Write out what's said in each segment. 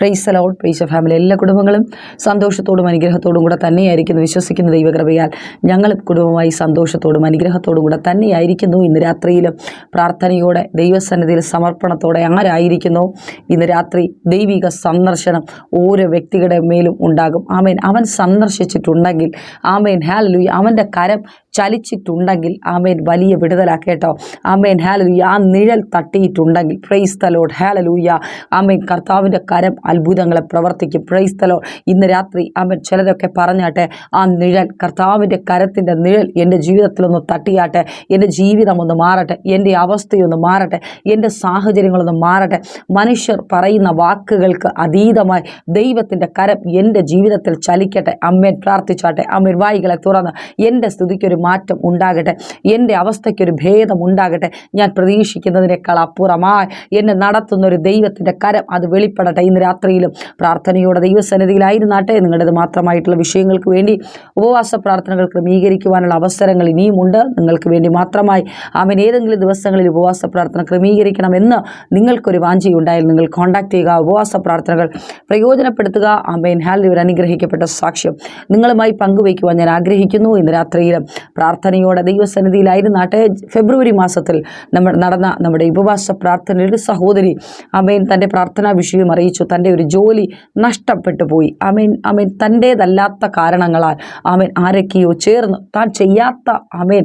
Price allowed price family എല്ലാ കുടുംബങ്ങളും സന്തോഷത്തോടും അനുഗ്രഹത്തോടും കൂടെ തന്നെയായിരിക്കുന്നു. വിശ്വസിക്കുന്ന ദൈവകൃപയാൽ. ഞങ്ങൾ കുടുംബമായി സന്തോഷത്തോടും അനുഗ്രഹത്തോടും കൂടെ തന്നെയായിരിക്കുന്നു. ഇന്ന് രാത്രിയിലും പ്രാർത്ഥനയോടെ ദൈവസന്നിധിയിൽ സമർപ്പണത്തോടെ ആരായിരിക്കുന്നു? ഇന്ന് രാത്രി ദൈവിക സന്ദർശനം ഓരോ വ്യക്തികളുടെ മേലും ഉണ്ടാകും. ആമേൻ. അവൻ സന്ദർശിച്ചിട്ടുണ്ടെങ്കിൽ ആമേൻ. ഹാലലു അവന്റെ കരം ചലിച്ചിട്ടുണ്ടെങ്കിൽ ആമേൻ വലിയ വിടുതലാക്കേട്ടോ ആമേൻ ഹാലലൂയ ആ നിഴൽ തട്ടിയിട്ടുണ്ടെങ്കിൽ പ്രൈസ് തലോഡ് ഹാലലൂയ ആമേൻ കർത്താവിന്റെ കരം അത്ഭുതങ്ങളെ പ്രവർത്തിക്കും. പ്രൈസ് തലോ ഇന്ന് രാത്രി ആമേൻ ചിലരൊക്കെ പറഞ്ഞാട്ടെ ആ നിഴൽ കർത്താവിന്റെ കരത്തിന്റെ നിഴൽ എന്റെ ജീവിതത്തിലൊന്ന് തട്ടിയാട്ടെ എന്റെ ജീവിതം ഒന്ന് മാറട്ടെ എന്റെ അവസ്ഥയൊന്ന് മാറട്ടെ എന്റെ സാഹചര്യങ്ങളൊന്ന് മാറട്ടെ. മനുഷ്യർ പറയുന്ന വാക്കുകൾക്ക് അതീതമായി ദൈവത്തിന്റെ കരം എന്റെ ജീവിതത്തിൽ ചലിക്കട്ടെ. അമ്മേൻ പ്രാർത്ഥിച്ചാട്ടെ. അമ്മേൻ വായികളെ തുറന്ന് എന്റെ സ്ഥിതിക്കൊരു മാറ്റം ഉണ്ടാകട്ടെ. എന്റെ അവസ്ഥയ്ക്കൊരു ഭേദം ഉണ്ടാകട്ടെ. ഞാൻ പ്രതീക്ഷിക്കുന്നതിനേക്കാൾ അപ്പുറമായി എന്നെ നടത്തുന്ന ഒരു ദൈവത്തിന്റെ കരം അത് വെളിപ്പെടട്ടെ ഇന്ന് രാത്രിയിലും. പ്രാർത്ഥനയോടെ ദൈവസന്നിധിയിലായിരുന്നാട്ടെ. നിങ്ങളുടേത് മാത്രമായിട്ടുള്ള വിഷയങ്ങൾക്ക് വേണ്ടി ഉപവാസ പ്രാർത്ഥനകൾ ക്രമീകരിക്കുവാനുള്ള അവസരങ്ങൾ ഇനിയുമുണ്ട്. നിങ്ങൾക്ക് വേണ്ടി മാത്രമായി അവൻ ഏതെങ്കിലും ദിവസങ്ങളിൽ ഉപവാസ പ്രാർത്ഥന ക്രമീകരിക്കണമെന്ന് നിങ്ങൾക്കൊരു വാഞ്ചിയുണ്ടായാൽ നിങ്ങൾ കോൺടാക്ട് ചെയ്യുക. ഉപവാസ പ്രാർത്ഥനകൾ പ്രയോജനപ്പെടുത്തുക. അമ്മയൻ ഹാൽ ഒരു അനുഗ്രഹിക്കപ്പെട്ട സാക്ഷ്യം. നിങ്ങളുമായി പങ്കുവയ്ക്കുവാൻ ഞാൻ ആഗ്രഹിക്കുന്നു. ഇന്ന് രാത്രിയിലും പ്രാർത്ഥനയോടെ ദൈവസന്നിധിയിലായിരുന്നാട്ടെ ഫെബ്രുവരി മാസത്തിൽ നമ്മൾ നടന്ന നമ്മുടെ ഉപവാസ പ്രാർത്ഥനയിൽ സഹോദരി അമേൻ തന്റെ പ്രാർത്ഥനാ വിഷയം അറിയിച്ചു. തന്റെ ഒരു ജോലി നഷ്ടപ്പെട്ടു പോയി. അമേൻ അമേൻ തന്റേതല്ലാത്ത കാരണങ്ങളാൽ അമേൻ ആരൊക്കെയോ ചേർന്ന് താൻ ചെയ്യാത്ത അമേൻ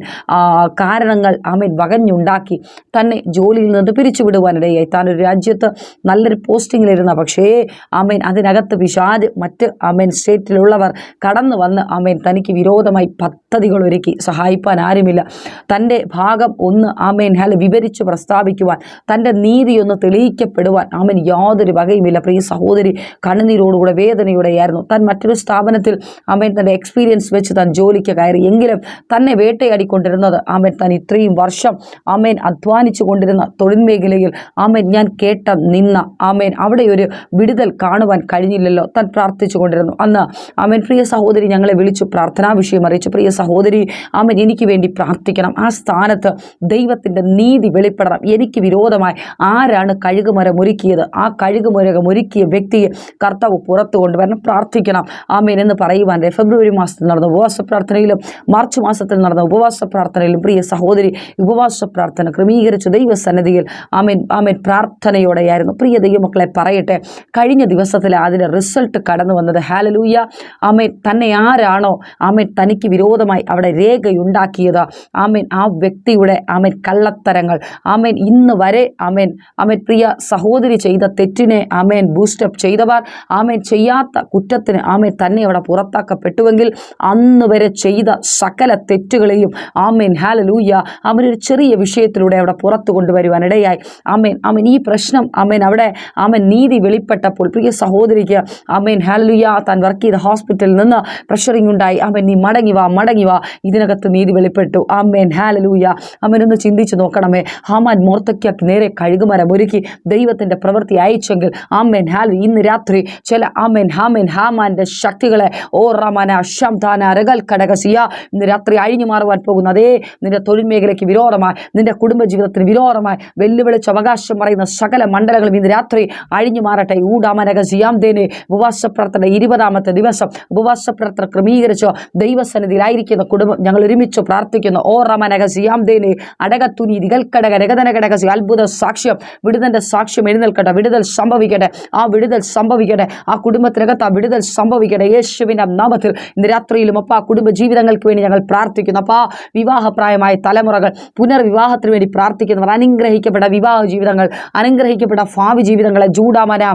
കാരണങ്ങൾ അമേൻ വകഞ്ഞുണ്ടാക്കി തന്നെ ജോലിയിൽ നിന്ന് പിരിച്ചുവിടുവാനിടയായി. താൻ ഒരു രാജ്യത്ത് നല്ലൊരു പോസ്റ്റിങ്ങിലിരുന്ന പക്ഷേ അമേൻ അതിനകത്ത് പിശാജ് മറ്റ് അമേൻ സ്റ്റേറ്റിലുള്ളവർ കടന്നു വന്ന് അമേൻ തനിക്ക് വിരോധമായി പദ്ധതികൾ ഒരുക്കി സഹായിപ്പാൻ ആരുമില്ല. തന്റെ ഭാഗം ഒന്ന് ആമേൻ. ഹല വിവരിച്ച് പ്രസ്താവിക്കുവാൻ തന്റെ നീതിയൊന്ന് തെളിയിക്കപ്പെടുവാൻ ആമൻ യാതൊരു വകയുമില്ല. പ്രിയ സഹോദരി കണ്ണുനീരോടുകൂടെ വേദനയോടെയായിരുന്നു. താൻ മറ്റൊരു സ്ഥാപനത്തിൽ ആമേൻ തന്റെ എക്സ്പീരിയൻസ് വെച്ച് താൻ ജോലിക്ക് കയറി. എങ്കിലും തന്നെ വേട്ടയാടിക്കൊണ്ടിരുന്നത് ആമേൻ താൻ ഇത്രയും വർഷം ആമേൻ അധ്വാനിച്ചു കൊണ്ടിരുന്ന തൊഴിൽ മേഖലയിൽ ആമേൻ ഞാൻ കേട്ട നിന്ന ആമേൻ അവിടെ ഒരു വിടുതൽ കാണുവാൻ കഴിഞ്ഞില്ലല്ലോ. താൻ പ്രാർത്ഥിച്ചു കൊണ്ടിരുന്നു. അന്ന് ആമേൻ പ്രിയ സഹോദരി ഞങ്ങളെ വിളിച്ചു പ്രാർത്ഥനാ വിഷയം അറിയിച്ചു. പ്രിയ സഹോദരി ആമേൻ എനിക്ക് വേണ്ടി പ്രാർത്ഥിക്കണം. ആ സ്ഥാനത്ത് ദൈവത്തിന്റെ നീതി വെളിപ്പെടണം. എനിക്ക് വിരോധമായി ആരാണ് കഴുകുമരം ഒരുക്കിയത് ആ കഴുകുമരകം ഒരുക്കിയ വ്യക്തിയെ കർത്താവ് പുറത്തു കൊണ്ടുവരണം. പ്രാർത്ഥിക്കണം. ആമേൻ എന്ന് പറയുവാൻ ഫെബ്രുവരി മാസത്തിൽ നടന്ന ഉപവാസ പ്രാർത്ഥനയിലും മാർച്ച് മാസത്തിൽ നടന്ന ഉപവാസ പ്രാർത്ഥനയിലും പ്രിയ സഹോദരി ഉപവാസ പ്രാർത്ഥന ക്രമീകരിച്ചു ദൈവസന്നിധിയിൽ ആമേൻ ആമേൻ പ്രാർത്ഥനയോടെയായിരുന്നു. പ്രിയ ദൈവമക്കളെ പറയട്ടെ കഴിഞ്ഞ ദിവസത്തിൽ അതിന്റെ റിസൾട്ട് കടന്നു വന്നത്. ഹാലലൂയ ആമേൻ തന്നെ ആരാണോ? ആമേൻ തനിക്ക് വിരോധമായി അവിടെ രേഖയുണ്ടാക്കിയത്. ആമേൻ. ആ വ്യക്തിയുടെ ആമേൻ കള്ളത്തരങ്ങൾ. ആമേൻ. ഇന്ന് വരെ ആമേൻ ആമേൻ പ്രിയ സഹോദരി ചെയ്ത തെറ്റിനെ ആമേൻ ബൂസ്റ്റപ്പ് ചെയ്തവർ ആമേൻ ചെയ്യാത്ത കുറ്റത്തിന് ആമേൻ തന്നെ അവിടെ പുറത്താക്കപ്പെട്ടുവെങ്കിൽ അന്ന് വരെ ചെയ്ത സകല തെറ്റുകളെയും ആമേൻ ഹാലലൂയ അവനൊരു ചെറിയ വിഷയത്തിലൂടെ അവിടെ പുറത്തു കൊണ്ടുവരുവാനിടയായി. ആമേൻ ആമേൻ ഈ പ്രശ്നം ആമേൻ അവിടെ ആമേൻ നീതി വെളിപ്പെട്ടപ്പോൾ പ്രിയ സഹോദരിക്ക് ആമേൻ ഹാലലൂയ താൻ വർക്ക് ചെയ്ത ഹോസ്പിറ്റലിൽ നിന്ന് പ്രഷറിംഗ് ഉണ്ടായി ആമേൻ നീ മടങ്ങി വാ മടങ്ങി വാ ഇതിനകത്ത് നീതി വെളിപ്പെട്ടു. ആമേൻ. ഹാലലൂയ അമ്മനൊന്ന് ചിന്തിച്ചു നോക്കണമേ. ഹാമാൻ മോർത്തയ്ക്ക് നേരെ കഴുകുമരം ഒരുക്കി ദൈവത്തിന്റെ പ്രവൃത്തി അയച്ചെങ്കിൽ ആമേൻ. ഹാൽ ഇന്ന് രാത്രി ചില ആമേൻ ഹാമേൻ ഹാമാന്റെ ശക്തികളെ ഓ റമന അശംതാന രകൽ കടകസിയ ഇന്ന് രാത്രി അഴിഞ്ഞു മാറുവാൻ പോകുന്ന അതേ നിന്റെ തൊഴിൽ മേഖലയ്ക്ക് വിരോധമായി നിന്റെ കുടുംബജീവിതത്തിന് വിരോധമായി വെല്ലുവിളിച്ച് അവകാശം പറയുന്ന സകല മണ്ഡലങ്ങളും ഇന്ന് രാത്രി അഴിഞ്ഞു മാറട്ടെ. ഊടാമനകസിയാം തേനെ ഉപവാസ പ്രാർത്ഥന ഇരുപതാമത്തെ ദിവസം ഉപവാസ പ്രാർത്ഥന ക്രമീകരിച്ചോ ദൈവസന്നിധിയിലായിരിക്കുന്ന കുടുംബം ഞങ്ങൾ ഒരുമിച്ച് പ്രാർത്ഥിക്കുന്നു. ഓ റമനകസിയാം തേനെ അടകത്തുനി ദികൽക്കടക രകതന കടകസി അത്ഭുത സാക്ഷ്യം വിടുതന്റെ സാക്ഷ്യം എഴുന്നേൽക്കട്ടെ വിടുതൽ സംഭവിക്കട്ടെ ആ വിടുതൽ സംഭവിക്കട്ടെ ആ കുടുംബത്തിനകത്ത് ആ വിടുതൽ സംഭവിക്കട്ടെ യേശുവിന്റെ നാമത്തിൽ ഇന്ന് രാത്രിയിലും അപ്പ കുടുംബ ജീവിതങ്ങൾക്ക് വേണ്ടി ഞങ്ങൾ പ്രാർത്ഥിക്കുന്നു. അപ്പോൾ ആ വിവാഹപ്രായമായ തലമുറകൾ പുനർവിവാഹത്തിന് വേണ്ടി പ്രാർത്ഥിക്കുന്നവർ അനുഗ്രഹിക്കപ്പെട്ട വിവാഹ ജീവിതങ്ങൾ അനുഗ്രഹിക്കപ്പെട്ട ഭാവി ജീവിതങ്ങളെ ജൂഡാമന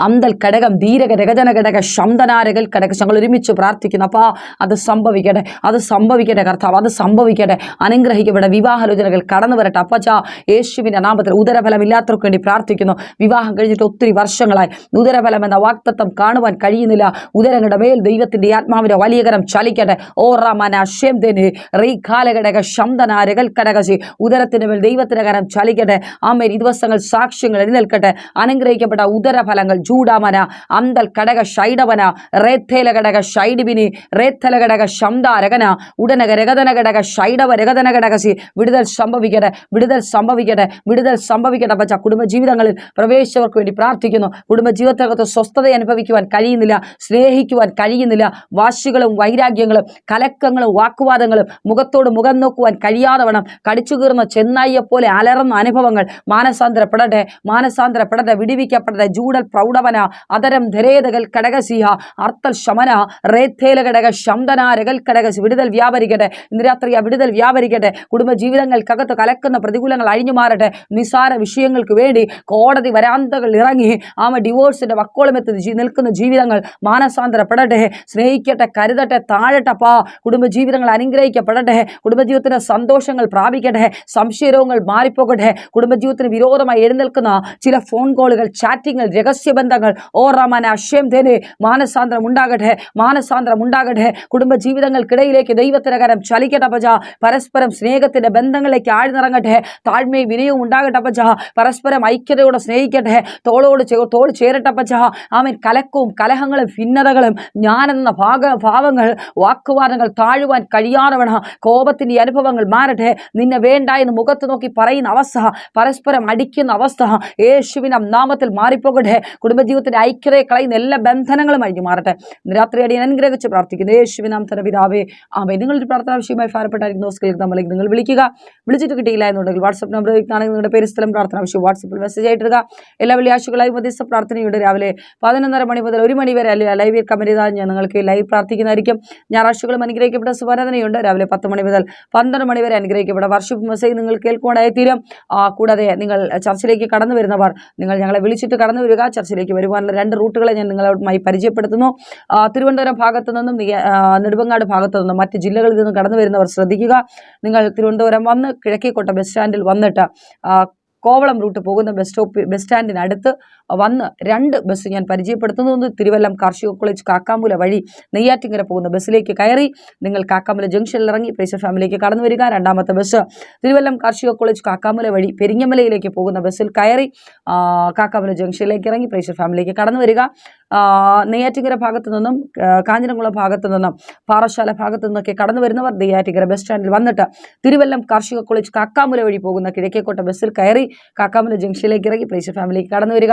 അന്തൽ ഘടകം ധീരക രകജന ഘടക ശബ്ദനാരകൽ ഘടക. ഞങ്ങൾ ഒരുമിച്ച് പ്രാർത്ഥിക്കുന്നു അപ്പോൾ അത് സംഭവിക്കട്ടെ അത് സംഭവിക്കട്ടെ കർത്താവ് അത് സംഭവിക്കട്ടെ. അനുഗ്രഹിക്കപ്പെട്ട വിവാഹാലോചനകൾ കടന്നു വരട്ടെ. അപ്പച്ച യേശുവിന്റെ നാമത്തിൽ ഉദരഫലമില്ലാത്തവർക്ക് വേണ്ടി പ്രാർത്ഥിക്കുന്നു. വിവാഹം കഴിഞ്ഞിട്ട് ഒത്തിരി വർഷങ്ങളായി. ഉദരഫലം എന്ന വാക്തത്വം കാണുവാൻ കഴിയുന്നില്ല. ഉദരങ്ങളുടെ മേൽ ദൈവത്തിന്റെ ആത്മാവിന്റെ വലിയ കരം ചലിക്കട്ടെ. ഓ റമന ഷെംദന് റീ കാലഘടക ശബ്ദനാരകൽ കടകശി ഉദരത്തിന്റെ മേൽ ദൈവത്തിന്റെ കരം ചലിക്കട്ടെ. ആമേൻ. ഈ ദിവസങ്ങൾ സാക്ഷ്യങ്ങൾ എഴുന്നേൽക്കട്ടെ അനുഗ്രഹിക്കപ്പെട്ട ഉദരഫലം ഫലങ്ങൾ ജൂഡാമന അന്തൽ കടക ഷൈഡവന റേത്തേല ഘടക ഷൈഡിബിനി റേത്തല ഘടക ശംദാരകന ഉടനക രഗതന ഘടക ഷൈഡവ രഗതന ഘടകസി വിടുതൽ സംഭവിക്കട്ടെ വിടുതൽ സംഭവിക്കട്ടെ വിടുതൽ സംഭവിക്കട്ടെ പച്ച കുടുംബജീവിതങ്ങളിൽ പ്രവേശിച്ചവർക്ക് വേണ്ടി പ്രാർത്ഥിക്കുന്നു. കുടുംബജീവിതത്തിനകത്ത് സ്വസ്ഥത അനുഭവിക്കുവാൻ കഴിയുന്നില്ല സ്നേഹിക്കുവാൻ കഴിയുന്നില്ല വാശികളും വൈരാഗ്യങ്ങളും കലക്കങ്ങളും വാക്കുവാദങ്ങളും മുഖത്തോട് മുഖം നോക്കുവാൻ കഴിയാതെ വേണം. കടിച്ചു കീറുന്ന ചെന്നായിയെ പോലെ അലറുന്ന അനുഭവങ്ങൾ മാനസാന്തരപ്പെടട്ടെ മാനസാന്തരപ്പെടട്ടെ വിടിവിക്കപ്പെടട്ടെ ജൂഡൽ പ്രൗഢവന അതരം ധരേതകൽ കടകസിഹ അർത്ഥൽ ശമന റേത്തേല ഘടക ശംദന രകൽ കടകസി വിടുതൽ വ്യാപരിക്കട്ടെ ഇന്ന് രാത്രി ആ വിടുതൽ വ്യാപരിക്കട്ടെ കുടുംബ ജീവിതങ്ങൾക്കകത്ത് കലക്കുന്ന പ്രതികൂലങ്ങൾ അഴിഞ്ഞു മാറട്ടെ നിസാര വിഷയങ്ങൾക്ക് വേണ്ടി കോടതി വരാന്തകൾ ഇറങ്ങി ആമ ഡിവോഴ്സിന്റെ വക്കോളമെത്തി നിൽക്കുന്ന ജീവിതങ്ങൾ മാനസാന്തരപ്പെടട്ടെ സ്നേഹിക്കട്ടെ കരുതട്ടെ താഴട്ടെ പാ കുടുംബജീവിതങ്ങൾ അനുഗ്രഹിക്കപ്പെടട്ടെ കുടുംബജീവിതത്തിന്റെ സന്തോഷങ്ങൾ പ്രാപിക്കട്ടെ സംശയരോഗങ്ങൾ മാറിപ്പോകട്ടെ കുടുംബജീവിതത്തിന് വിരോധമായി എഴുന്നേൽക്കുന്ന ചില ഫോൺ കോളുകൾ ചാറ്റിങ്ങൾ രഹസ്യബന്ധങ്ങൾ ഓ റമാന തേനെ മാനസാന്തരം ഉണ്ടാകട്ടെ മാനസാന്തരം ഉണ്ടാകട്ടെ. കുടുംബജീവിതങ്ങൾക്കിടയിലേക്ക് ദൈവത്തിനകരം കരം ചലിക്കട്ടെ പജ പരസ്പരം സ്നേഹത്തിന്റെ ബന്ധങ്ങളിലേക്ക് ആഴ്ന്നിറങ്ങട്ടെ. താഴ്മയും വിനയവും ഉണ്ടാകട്ടെ പജ പരസ്പരം ഐക്യതയോടെ സ്നേഹിക്കട്ടെ. തോളോട് തോൾ ചേരട്ടെ പജ ആമൻ. കലക്കവും കലഹങ്ങളും ഭിന്നതകളും ഞാനെന്ന ഭാഗ ഭാവങ്ങൾ വാക്കുവാദങ്ങൾ താഴുവാൻ കഴിയാറവണ കോപത്തിന്റെ അനുഭവങ്ങൾ മാറട്ടെ. നിന്നെ വേണ്ട എന്ന് മുഖത്ത് നോക്കി പറയുന്ന അവസ്ഥ പരസ്പരം അടിക്കുന്ന അവസ്ഥ യേശുവിനം നാമത്തിൽ മാറിപ്പോകട്ടെ. കുടുംബജീവിതത്തിന്റെ ഐക്യതയെ കളയുന്ന എല്ലാ ബന്ധനങ്ങളും അഴിഞ്ഞു മാറട്ടെ. രാത്രി അടിയൻ അനുഗ്രഹിച്ച് പ്രാർത്ഥിക്കുന്നു. യേശുവിനാം തന്റെ പിതാവേ ആമേ നിങ്ങളൊരു പ്രാർത്ഥന വിഷയമായി ഭാരപ്പെട്ടായിരിക്കും ദിവസങ്ങളിൽ നമ്മളേക്ക് നിങ്ങൾ വിളിക്കുക. വിളിച്ചിട്ട് കിട്ടിയില്ല എന്നുണ്ടെങ്കിൽ വാട്സപ്പ് നമ്പർ ആണെങ്കിൽ നിങ്ങളുടെ പേര് സ്ഥലം പ്രാർത്ഥന വിഷയം വാട്സപ്പിൽ മെസ്സേജ് ആയിട്ടിടുക എല്ലാ വെള്ളിയാഴ്ചകളായി മധ്യസ്ഥ പ്രാർത്ഥനയുണ്ട് രാവിലെ പതിനൊന്നര മണി മുതൽ ഒരു മണി വരെ അല്ലെങ്കിൽ ലൈവ് കമ്പനി ചെയ്താൽ ഞാൻ നിങ്ങൾക്ക് ലൈവ് പ്രാർത്ഥിക്കുന്നതായിരിക്കും. ഞായറാഴ്ചകളും അനുഗ്രഹിക്കപ്പെട്ട സുവരാധനയുണ്ട് രാവിലെ പത്ത് മണി മുതൽ പന്ത്രണ്ട് മണി വരെ അനുഗ്രഹിക്കപ്പെട്ട വർഷിപ്പ് മെസ്സേജ് നിങ്ങൾ കേൾക്കുവാനായി തീരും. കൂടാതെ നിങ്ങൾ ചർച്ചിലേക്ക് കടന്നു വരുന്നവർ നിങ്ങൾ ഞങ്ങളെ വിളിച്ചിട്ട് കടന്നു വരിക. ചർച്ചിലേക്ക് വരുവാനുള്ള രണ്ട് റൂട്ടുകളെ ഞാൻ നിങ്ങളുമായി പരിചയപ്പെടുത്തുന്നു. തിരുവനന്തപുരം ഭാഗത്തു നിന്നും നെടുമ്പങ്ങാട് ഭാഗത്തു നിന്നും മറ്റ് ജില്ലകളിൽ നിന്നും കടന്നു വരുന്നവർ ശ്രദ്ധിക്കുക. നിങ്ങൾ തിരുവനന്തപുരം വന്ന് കിഴക്കേക്കോട്ട ബസ് സ്റ്റാൻഡിൽ വന്നിട്ട് കോവളം റൂട്ട് പോകുന്ന ബസ് സ്റ്റോപ്പ് ബസ് സ്റ്റാൻഡിനടുത്ത് വന്ന് രണ്ട് ബസ് ഞാൻ പരിചയപ്പെടുത്തുന്നു. ഒന്ന് തിരുവല്ലം കാർഷിക കോളേജ് കാക്കാമ്പുല വഴി നെയ്യാറ്റിങ്കര പോകുന്ന ബസ്സിലേക്ക് കയറി നിങ്ങൾ കാക്കാമ്പുല ജംഗ്ഷനിൽ ഇറങ്ങി പ്രേസർ ഫാമിലിക്ക് കടന്നു വരിക. രണ്ടാമത്തെ ബസ് തിരുവല്ലം കാർഷിക കോളേജ് കാക്കാമ്പുല വഴി പെരിങ്ങമലയിലേക്ക് പോകുന്ന ബസ്സിൽ കയറി കാക്കാമ്പുല ജംഗ്ഷനിലേക്ക് ഇറങ്ങി പ്രേസർ ഫാമിലിക്ക് കടന്നു വരിക. നെയ്യാറ്റിങ്ങര ഭാഗത്തു നിന്നും കാഞ്ഞിരംകുളം ഭാഗത്തു നിന്നും പാറശാല ഭാഗത്തു നിന്നൊക്കെ കടന്നു വരുന്നവർ നെയ്യാറ്റിങ്കര ബസ് സ്റ്റാൻഡിൽ വന്നിട്ട് തിരുവല്ലം കാർഷിക കോളേജ് കാക്കാമുല വഴി പോകുന്ന കിഴക്കേക്കോട്ട ബസ്സിൽ കയറി കാക്കാമുല ജംഗ്ഷനിലേക്ക് ഇറങ്ങി പ്രേസർ ഫാമിലിക്ക് കടന്നു വരിക.